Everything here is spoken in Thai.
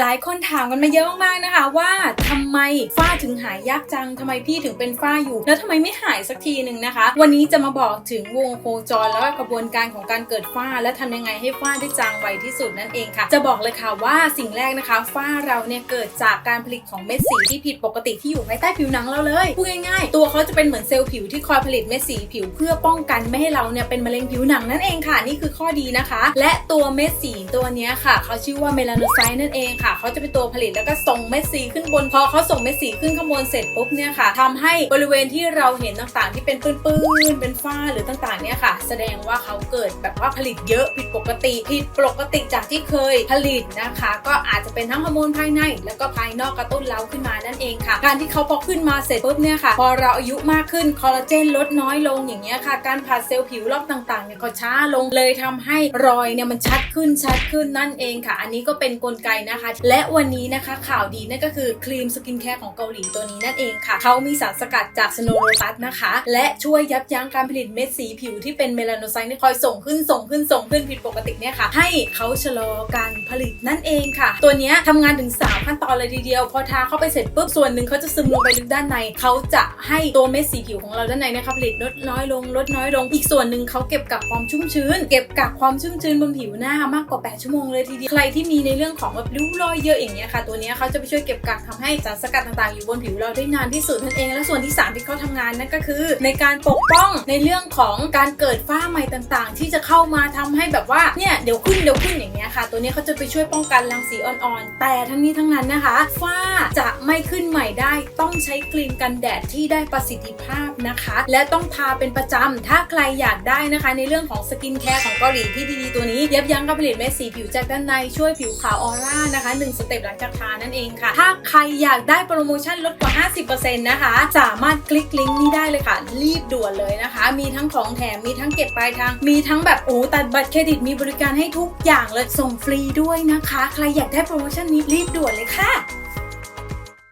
หลายคนถามกันมาเยอะมากๆนะคะ ว่าทำไมฝ้าถึงหายยากจังทำไมพี่ถึงเป็นฝ้าอยู่ แล้วทำไมไม่หายสักทีหนึ่งนะคะ วันนี้จะมาบอกถึงวงโคจรแล้วก็กระบวนการของการเกิดฝ้า และทำยังไงให้ฝ้าได้จางไวที่สุดนั่นเองค่ะ จะบอกเลยค่ะว่าสิ่งแรกนะคะฝ้าเราเนี่ยเกิดจากการผลิตของเม็ดสีที่ผิดปกติที่อยู่ภายใต้ผิวหนังเราเลยพูดง่ายๆ ตัวเขาจะเป็นเหมือนเซลล์ผิวที่คอยผลิตเม็ดสีผิวเพื่อป้องกันไม่ให้เราเนี่ยเป็นมะเร็งผิวหนังนั่นเองค่ะ นี่คือข้อดีนะคะ และตัวเม็ดสีตัวนี้ค่ะ เขาชื่อว่าเมลาโนไซต์นั่นเองค่ะเขาจะเป็นตัวผลิตแล้วก็ส่งเม็ดสีขึ้นบนพอเขาส่งเม็ดสีขึ้นข้างบนเสร็จปุ๊บเนี่ยค่ะทำให้บริเวณที่เราเห็นต่างๆ ที่เป็นปื้นๆเป็นฝ้าหรือต่างๆเนี่ยค่ะ แสดงว่าเขาเกิดแบบว่าผลิตเยอะผิดปกติผิดปกติจากที่เคยผลิตนะคะ ก็อาจจะเป็นทั้งฮอร์โมนภายใน แล้วก็ภายนอกกระตุ้นเราขึ้นมานั่นเองค่ะ การที่เขาพอขึ้นมาเสร็จปุ๊บเนี่ยค่ะ พอเราอายุมากขึ้นคอลลาเจนลดน้อยลงอย่างเงี้ยค่ะ การผลัดเซลล์ผิวรอบต่างๆเนี่ยก็ช้าลงเลยทำให้รอยเนี่ยมันชัดขึ้นชัดขึ้นนั่นเองค่ะ อันนี้ก็เป็นนกลไกนะคะและวันนี้นะคะข่าวดีนั่นก็คือครีมสกินแคร์ของเกาหลีตัวนี้นั่นเองค่ะ เขามีสารสกัดจากสโนโรตัสนะคะ และช่วยยับยั้งการผลิตเม็ดสีผิวที่เป็นเมลาโนไซต์ที่คอยส่งขึ้นส่งขึ้นส่งขึ้นผิดปกติเนี่ยค่ะ ให้เขาชะลอการผลิตนั่นเองค่ะ ตัวนี้ยทำงานถึง 3 ขั้นตอนเลยทีเดียว พอทาเข้าไปเสร็จปุ๊บส่วนหนึ่งเขาจะซึมลงไปลึกด้านใน เขาจะให้ตัวเม็ดสีผิวของเราด้านในนะคะผลิตลดน้อยลงลดน้อยลง อีกส่วนหนึ่งเขาเก็บกักความชุ่มชื้น เก็บกักความชุ่มชื้นบนผิวหน้ามากกว่า 8 ชั่วโมงเลยทีเดียวใครที่มีในเรื่องของแบบริ้วรอยเยอะอย่างเงี้ยค่ะ ตัวนี้เขาจะไปช่วยเก็บกักทำให้สารสกัดต่างๆ อยู่บนผิวเราได้นานที่สุดนั่นเอง และส่วนที่ 3 ที่เขาทำงานนั่นก็คือ ในการปกป้องในเรื่องของการเกิดฝ้าใหม่ต่างๆ ที่จะเข้ามาทำให้แบบว่าเนี่ยเดี๋ยวขึ้นเดี๋ยวขึ้นอย่างเงี้ยค่ะ ตัวนี้เขาจะไปช่วยป้องกันรังสีอ่อนๆแต่ทั้งนี้ทั้งนั้นนะคะ ฝ้าจะไม่ขึ้นใหม่ได้ ต้องใช้ครีมกันแดดที่ได้ประสิทธิภาพนะคะ และต้องทาเป็นประจำถ้าใครอยากได้นะคะ ในเรื่องของสกินแคร์ของเกาหลีที่ดีๆตัวนี้ยับยั้งการผลิตเม็ดสีผิวจากด้านในช่วยผิวขาวออร่านะคะ1สเต็ปหลังจากทานั่นเองค่ะ ถ้าใครอยากได้โปรโมชั่นลดกว่า 50%นะคะ สามารถคลิกลิงก์นี้ได้เลยค่ะ รีบด่วนเลยนะคะ มีทั้งของแถมมีทั้งเก็บปลายทาง มีทั้งแบบโอ้ตัดบัตรเครดิตมีบริการให้ทุกอย่างเลยส่งฟรีด้วยนะคะ ใครอยากได้โปรโมชั่นนี้รีบด่วนเลยค่ะ